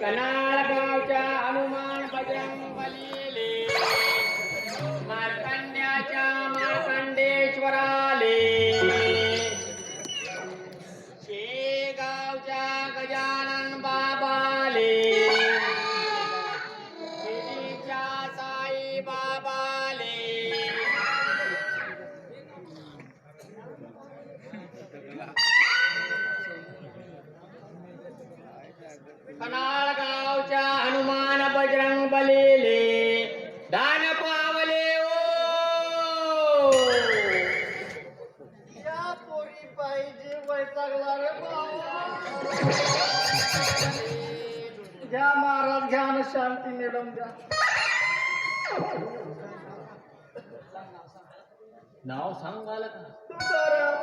कनाळ गावच्या हनुमान बजरंग बलीले मार्कंड्याच्या मार्कंडेश्वराले. शेगावच्या गजानन बाबाले साई बाबा घ्या महाराज घ्या ना शांती मिळवून द्या नाव सांगाल तुकाराम.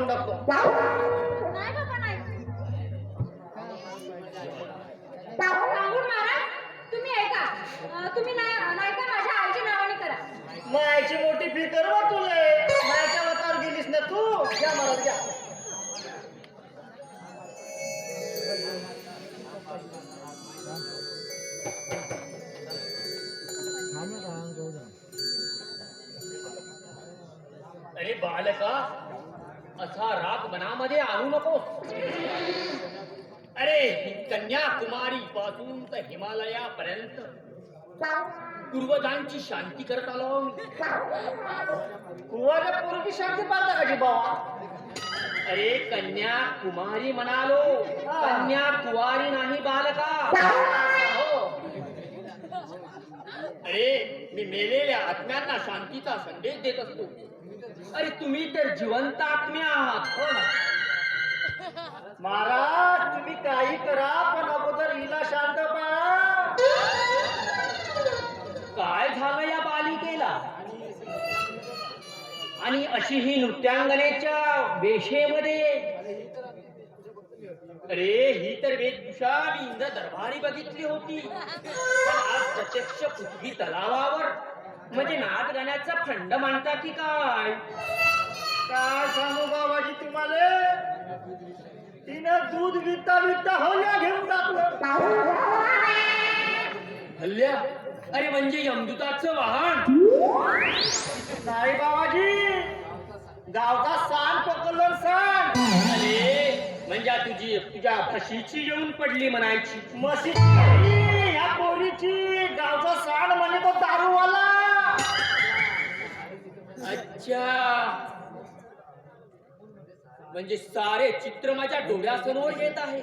काढून टाकतो. नाही बाबा नाही. राहुल महाराज तुम्ही ऐका. अं, तुम्ही नाही नाही का माझ्या आईच्या नावाने करा. मायची मोठी फी कर बा तुले. मायच्या वतावर गेलीस ना तू. घ्या महाराज घ्या. अरे बालका असा राग मनामध्ये आणू नकोस अरे कन्याकुमारी पासून तर हिमालयापर्यंत पूर्वजांची शांती करत आलो. कुवाच्या पोरगी शांती पाहता कशी बाबा? अरे कन्याकुमारी म्हणालो. कन्याकुमारी नाही बालका. हो. अरे मी मेलेल्या आत्म्यांना शांतीचा संदेश देत असतो. अरे तुम्ही तर जिवंत आत्म्या आहात हो ना? महाराज तुम्ही काही करा पण अगोदर हिला शांत पाळा काय झालं या बालिकेला? आणि अशी ही नृत्यांगनेच्या वेशेमध्ये? अरे ही तर वेशभूषा मी इंद्र दरबारी बघितली होती. पण आज प्रत्यक्ष पृथ्वी तलावावर म्हणजे नाच गाण्याचा खंड मांडता की काय? काय सांगू बाबाजी तुम्हाला? तिनं दूध विकता विकता होल्या घेऊन टाकलं. हल्ल्या अरे म्हणजे यमदूताचं वाहन? नाही बाबाजी. गावचा सांग पकडलं सांग अरे म्हणजे तुझी तुझ्या फशीची येऊन पडली म्हणायची. मशीची नाही, या पोरीची. गावचा सांड म्हणजे तो दारूवाला. अच्छा. म्हणजे सारे चित्र माझ्या डोळ्यासमोर येत आहे.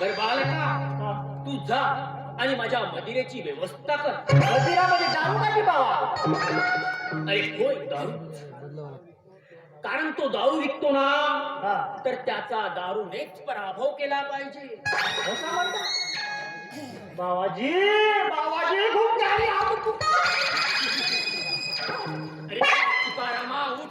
बर बालका तू जा आणि माझ्या मदिरेची व्यवस्था कर. मदिरा म्हणजे दारू काची बाबा. अरे होय दारू. कारण तो दारू विकतो ना. तर त्याचा दारूनेच पराभव केला पाहिजे. असं म्हणता बाबाजी बाबाजी खूप आहोत तू. अरे तुकारामा उठ.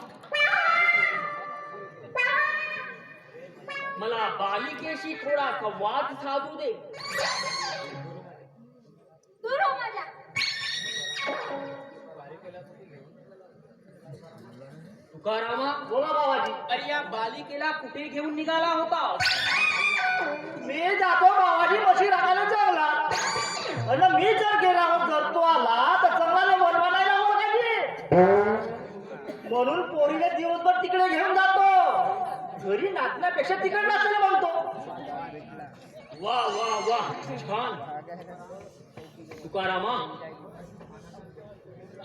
मला बालिकेशी थोडा संवाद साधू दे. दूर हो माझ्या. तुकारामा बोला बाबाजी अरे या बालिकेला कुठे घेऊन निघाला होता? मी जातो बाबाजी म्हशी राखायला अन मी जर गेला जर तो आला तर चांगला बनवा नाही लागला म्हणून पोरीला दिवसभर तिकडे घेऊन जातो. घरी नाचण्यापेक्षा तिकडे नाचायला म्हणतो वा वा वा छान. तुकारामा.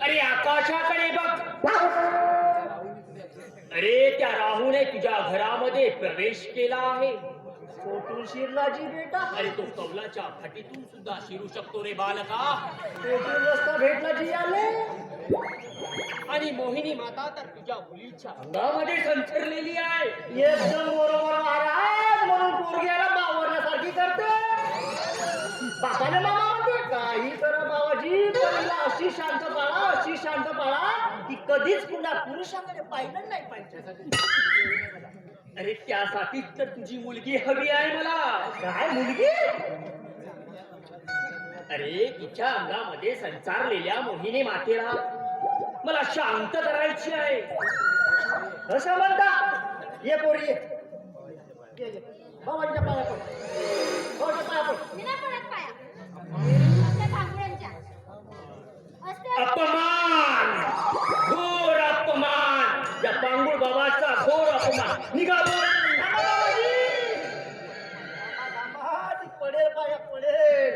अरे आकाशाकडे बघ. अरे त्या राहूने तुझ्या घरामध्ये प्रवेश केला आहे. कोठून शिरला जी बेटा. अरे तो कौलाच्या फाटीतून सुद्धा शिरू शकतो रे बालका. कोठून रस्ता भेटला जी आले. आणि मोहिनी माता तर तुझ्या मुलीच्या अंगामध्ये संचरलेली आहे. एकदम बरोबर महाराज म्हणून पोरग्याला बावरण्यासारखी करते. बापाने मामा म्हणते काही करा बाबाजी पण अशी शांत पाळा अशी शांत पाळा की कधीच पुन्हा पुरुषांकडे पाहिलं नाही पाहिजे. अरे त्यासाठीच तर तुझी मुलगी हवी आहे मला. काय मुलगी? अरे तिच्या अंगामध्ये संचारलेल्या मोहिनी मातेला मला शांत करायची आहे. असं म्हणता ये पोरी. ये ये, ये. बाबाजीच्या पाया पड. बाबाजीच्या पाया पड. मी नाही पडत पाया. असते भांगड्यांच्या असते. अपमान. घोर अपमान. या पांगुळ बाबाचा घोर अपमान निघा बोल. थांबा, बाबाजी. थांबा, ती पडेल पाया पडेल.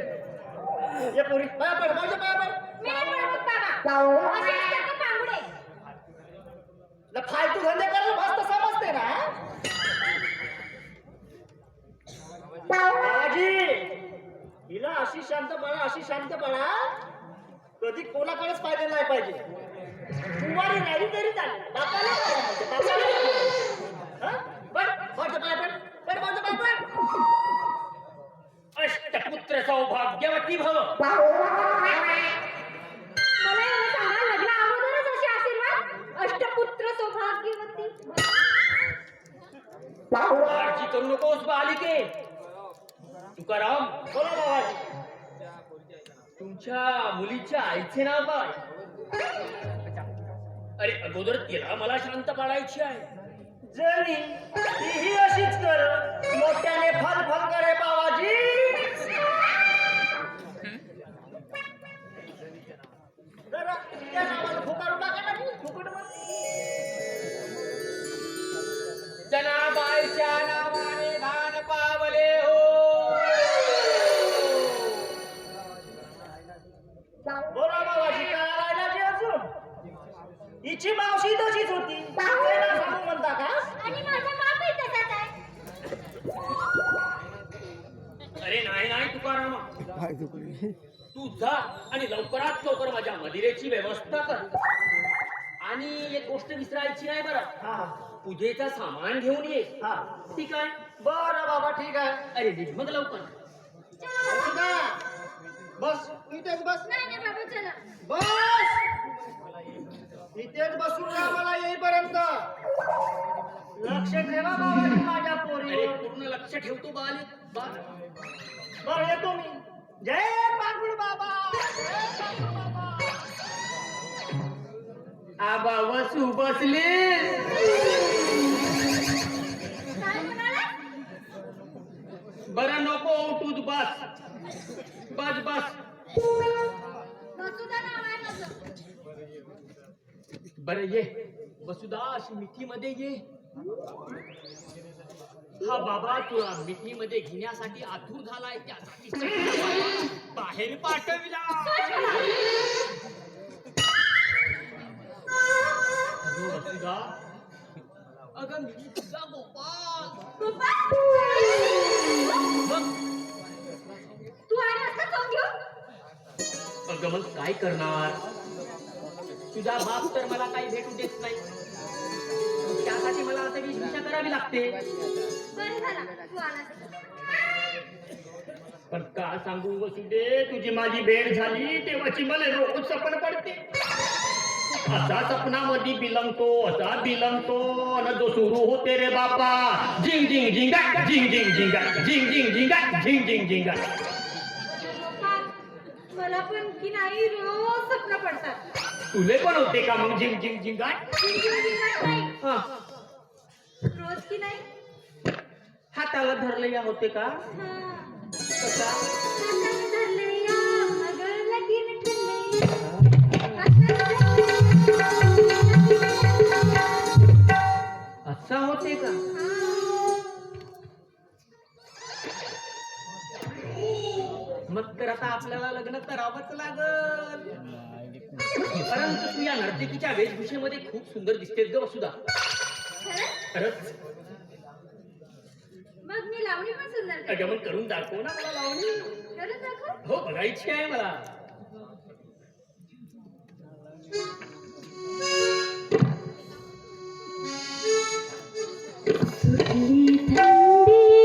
ये पोरी पाया पड बाबाजीच्या पाया पड. फालतू धंदे करायला मस्त समजते ना बाबाजी हिला अशी शांत पडा अशी शांत पडा कधी कोणाकडेच पाहिजे नाही पाहिजे. कुमारी नाही तरी चालेल. बापाला पाहिजे, बापाला पाहिजे. हं? पड, बाबाच्या पाया पड. पड, बाबाच्या पाया पड. अष्टपुत्र सौभाग्यवती भव. मला एवढं सांगा लग्न अगोदरच असे आशीर्वाद? अष्टपुत्र सौभाग्यवती. काळजी करू नकोस बालिके. तुकाराम बोला बाबाजी. तुमच्या मुलीच्या आईचे नाव काय? अरे अगोदर तिला मला शांत पाडायची आहे. जणी तीही अशीच कर. मोठ्याने फल फल करे बाबाजी. तू जा आणि लवकरात लवकर माझ्या मदिरेची व्यवस्था कर. आणि एक गोष्ट विसरायची नाही बरं. हा. हा पूजेचा सामान घेऊन ये. हा. ठीक आहे? बरं बाबा ठीक आहे. अरे निघ मग लवकर. बसू का? बस इथेच बस. नाही नाही बाबा चला. बस! इथेच बसून राहा मला येईपर्यंत. लक्ष ठेवा बाबाजी माझ्या अरे पोरीवर. पूर्ण लक्ष ठेवतो बाली बा- बरं येतो मी. जय पागुळ बाबा जय पागुळ बाबा. आबा वसू बसले बरं नको उठूत बस. बस बस. बरं ये. वसुदा अशी मिठीमध्ये ये. हा बाबा तुला मिठीमध्ये घेण्यासाठी आतुर झालाय त्यासाठी बाहेर पाठविला. अगं मी तुझा गोपाल अगं मग काय करणार? तुझा बाप तर मला काही भेटू देत नाही. त्यासाठी मला आता वेशभूषा करावी लागते. बरं झाला. तू आला पण का सांगू वसुदे तुझी माझी भेट झाली तेव्हाची मला रोज सपन पडते. असा सपनामध्ये बिलंगतो असा बिलंगतो. अन जो सुरू होते रे बापा. झिंग झिंग झिंगा झिंग झिंग झिंगा झिंग झिंग झिंगा झिंग झिंग झिंगा. मला पण की नाही रोज स्वप्न पडतात. तुले पण होते का मग झिंग झिंग झिंगा जिंकत नाही. हा. रोज की नाही. हाताला धरले या होते का? हा. कसा? हाताने धरले करावंच लागल. परंतु तू या नर्तकीच्या वेशभूषेमध्ये खूप सुंदर दिसतेस ग वसुधा. खरंच? खरंच. मग मी लावणी पण सुंदर करते. करून दाखव ना मला लावणी. दाखव? हो बघायची आहे मला.